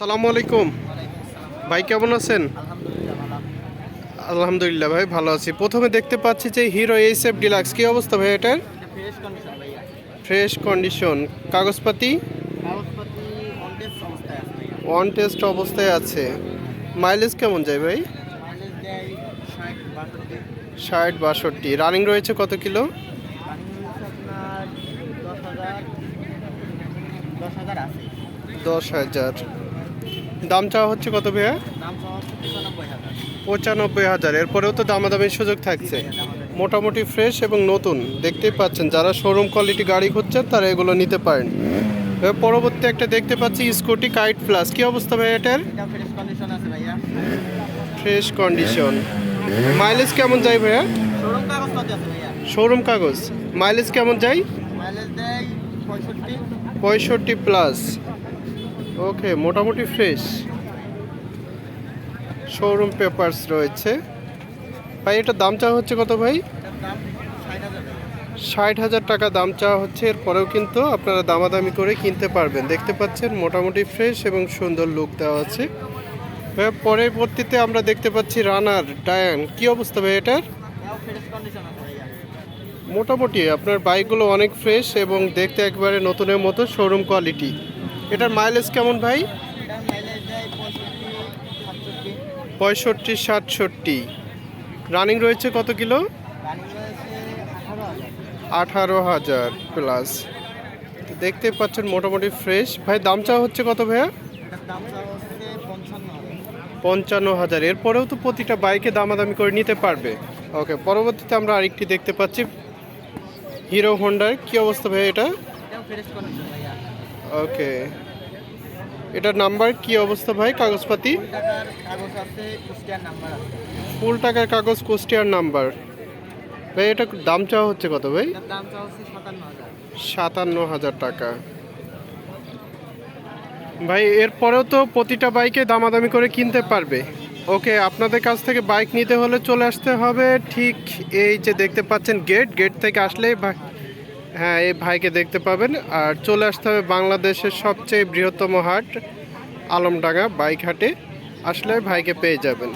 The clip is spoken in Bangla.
সালামু আলাইকুম। ভাই কেমন আছেন? আলহামদুলিল্লাহ ভাই ভালো আছি। প্রথমে দেখতে পাচ্ছি যে হিরো এইচ এফ ডিলাক্স কী অবস্থা ভাই এটার? ফ্রেশ কন্ডিশন কাগজপাতি? ওয়ান টেস্ট অবস্থায় আছে মাইলেজ কেমন যায় ভাই? ষাট বাষট্টি। রানিং রয়েছে কত কিলো? দশ হাজার দশ হাজার আছে দশ হাজার দাম চাওয়া হচ্ছে কত ভাইয়া? পঁচানব্বই হাজার। এরপরেও তো দামাদামির সুযোগ থাকছে। মোটামুটি ফ্রেশ এবং নতুন। দেখতেই পাচ্ছেন যারা শোরুম কোয়ালিটি গাড়ি খুঁজছেন তারা এগুলো নিতে পারেন। পরবর্তী একটা দেখতে পাচ্ছি স্কুটি কাইট প্লাস কি অবস্থা ভাই এটার? ফ্রেশ কন্ডিশন মাইলেজ কেমন যায় ভাইয়া? শোরুম কাগজ মাইলেজ কেমন যায়? পঁয়ষট্টি। প্লাস ওকে মোটামুটি ফ্রেশ শোরুম পেপারস রয়েছে। ভাই, এটার দাম চাওয়া হচ্ছে কত ভাই? ষাট হাজার টাকা দাম চাওয়া হচ্ছে। এরপরেও কিন্তু আপনারা দামাদামি করে কিনতে পারবেন। দেখতে পাচ্ছেন, মোটামুটি ফ্রেশ এবং সুন্দর লুক দেওয়া আছে। পরবর্তীতে আমরা দেখতে পাচ্ছি রানার, ডায়ান। কি অবস্থা ভাই এটার? মোটামুটি, আপনার বাইকগুলো অনেক ফ্রেশ এবং দেখতে একবারে নতুনের মতো শোরুম কোয়ালিটি এটার মাইলেজ কেমন ভাই? পঁয়ষট্টি সাতষট্টি। রানিং রয়েছে কত কিলো? আঠারো হাজার। প্লাস দেখতে পাচ্ছেন মোটামুটি ফ্রেশ ভাই দাম চা হচ্ছে কত ভাইয়া? পঞ্চান্ন হাজার। এরপরেও তো প্রতিটা বাইকে দামাদামি করে নিতে পারবে। ওকে পরবর্তীতে আমরা আরেকটি দেখতে পাচ্ছি। হিরো হোন্ডার কি অবস্থা ভাই এটা? ওকে এটার নাম্বার কি অবস্থা ভাই? কাগজপাতি? ফুল টাকার কাগজ কুষ্টিয়ার নাম্বার ভাই এটা দাম চাওয়া হচ্ছে কত ভাই? সাতান্ন হাজার। টাকা। ভাই এরপরেও তো প্রতিটা বাইকে দামাদামি করে কিনতে পারবে। ওকে আপনাদের কাছ থেকে বাইক নিতে হলে চলে আসতে হবে। ঠিক এই যে দেখতে পাচ্ছেন গেট গেট থেকে আসলেই ভাই হ্যাঁ এই ভাইকে দেখতে পাবেন। আর চলে আসতে হবে বাংলাদেশের সবচেয়ে বৃহত্তম হাট, আলমডাঙ্গা বাইক হাটে আসলে ভাইকে পেয়ে যাবেন।